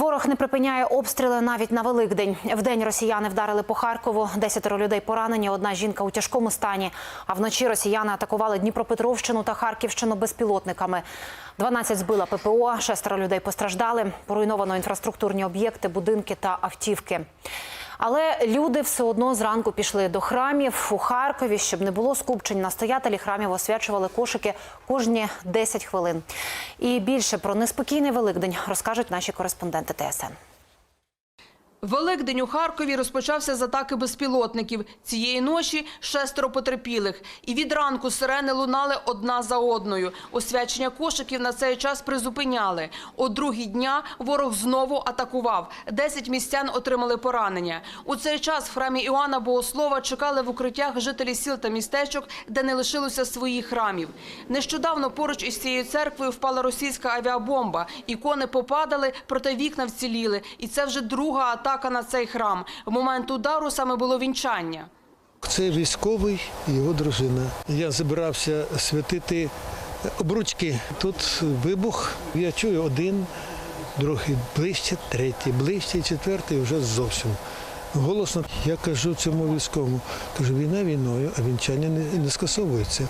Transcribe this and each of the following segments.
Ворог не припиняє обстріли навіть на Великдень. Вдень росіяни вдарили по Харкову. Десятеро людей поранені, одна жінка у тяжкому стані. А вночі росіяни атакували Дніпропетровщину та Харківщину безпілотниками. 12 збила ППО, шестеро людей постраждали. Поруйновано інфраструктурні об'єкти, будинки та автівки. Але люди все одно зранку пішли до храмів у Харкові, щоб не було скупчень. Настоятелі храмів освячували кошики кожні 10 хвилин. І більше про неспокійний Великдень розкажуть наші кореспонденти ТСН. Великдень у Харкові розпочався з атаки безпілотників. Цієї ночі шестеро потерпілих. І від ранку сирени лунали одна за одною. Освячення кошиків на цей час призупиняли. О другій дня ворог знову атакував. Десять містян отримали поранення. У цей час в храмі Іоанна Богослова чекали в укриттях жителі сіл та містечок, де не лишилося своїх храмів. Нещодавно поруч із цією церквою впала російська авіабомба. Ікони попадали, проте вікна вціліли. І це вже друга атака на цей храм. В момент удару саме було вінчання. Це військовий і його дружина. Я збирався святити обручки. Тут вибух. Я чую один, другий ближче, третій, ближче, четвертий вже зовсім. Голосно я кажу цьому військовому, кажу, війна війною, а вінчання не скасовується.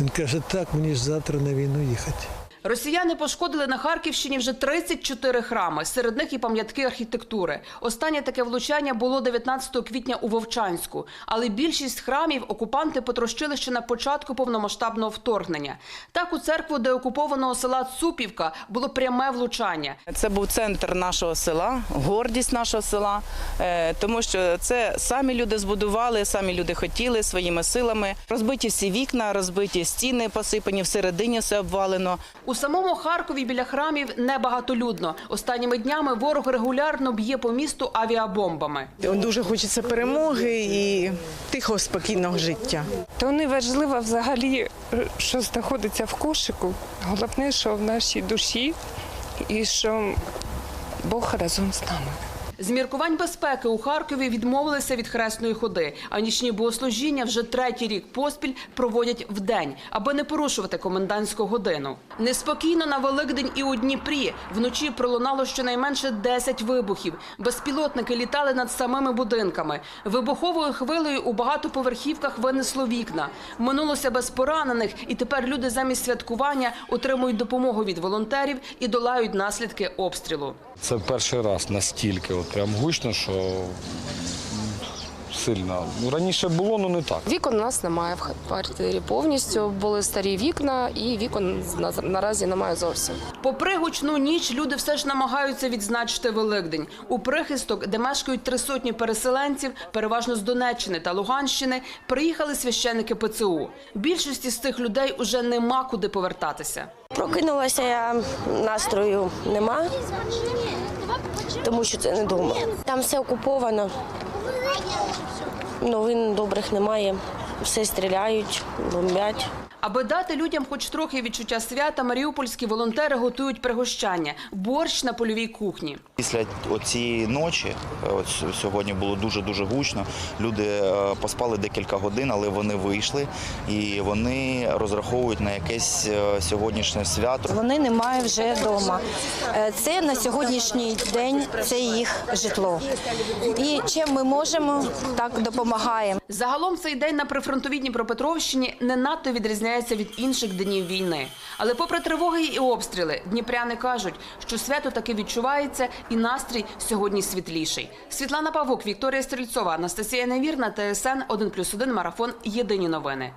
Він каже, так, мені ж завтра на війну їхати. Росіяни пошкодили на Харківщині вже 34 храми, серед них і пам'ятки архітектури. Останнє таке влучання було 19 квітня у Вовчанську. Але більшість храмів окупанти потрощили ще на початку повномасштабного вторгнення. Так у церкву деокупованого села Цупівка було пряме влучання. Це був центр нашого села, гордість нашого села, е, тому що це самі люди збудували, самі люди хотіли своїми силами. Розбиті всі вікна, розбиті стіни, посипані всередині все обвалено. У самому Харкові біля храмів небагатолюдно. Останніми днями ворог регулярно б'є по місту авіабомбами. Дуже хочеться перемоги і тихого, спокійного життя. То не важливо взагалі, що знаходиться в кошику. Головне, що в нашій душі і що Бог разом з нами. З міркувань безпеки у Харкові відмовилися від хресної ходи, а нічні богослужіння вже третій рік поспіль проводять вдень, аби не порушувати комендантську годину. Неспокійно на Великдень і у Дніпрі. Вночі пролунало щонайменше 10 вибухів. Безпілотники літали над самими будинками. Вибуховою хвилею у багатоповерхівках винесло вікна. Минулося без поранених, і тепер люди замість святкування отримують допомогу від волонтерів і долають наслідки обстрілу. Це перший раз настільки, от прям гучно, що сильно. Ну, Раніше було, але не так. Вікон у нас немає в квартирі повністю. Були старі вікна, і вікон на- наразі немає зовсім. Попри гучну ніч, люди все ж намагаються відзначити Великдень. У прихисток, де мешкають три сотні переселенців, переважно з Донеччини та Луганщини, приїхали священники ПЦУ. Більшості з цих людей уже нема куди повертатися. Прокинулася я, настрою нема, тому що це не вдома. Там все окуповано, новин добрих немає. Все стріляють, бомбять. Аби дати людям хоч трохи відчуття свята, маріупольські волонтери готують пригощання – борщ на польовій кухні. Після цієї ночі, е, от сьогодні було дуже-дуже гучно, люди е, поспали декілька годин, але вони вийшли і вони розраховують на якесь е, сьогоднішнє свято. Вони немає вже вдома. Це на сьогоднішній день це їх житло. І чим ми можемо, так допомагаємо. Загалом цей день на прифронтовій Дніпропетровщині не надто відрізняється від інших днів війни. Але попри тривоги і обстріли, дніпряни кажуть, що свято таки відчувається і настрій сьогодні світліший. Світлана Павук, Вікторія Стрільцова, Анастасія Невірна, ТСН 1+,1 Марафон. Єдині новини.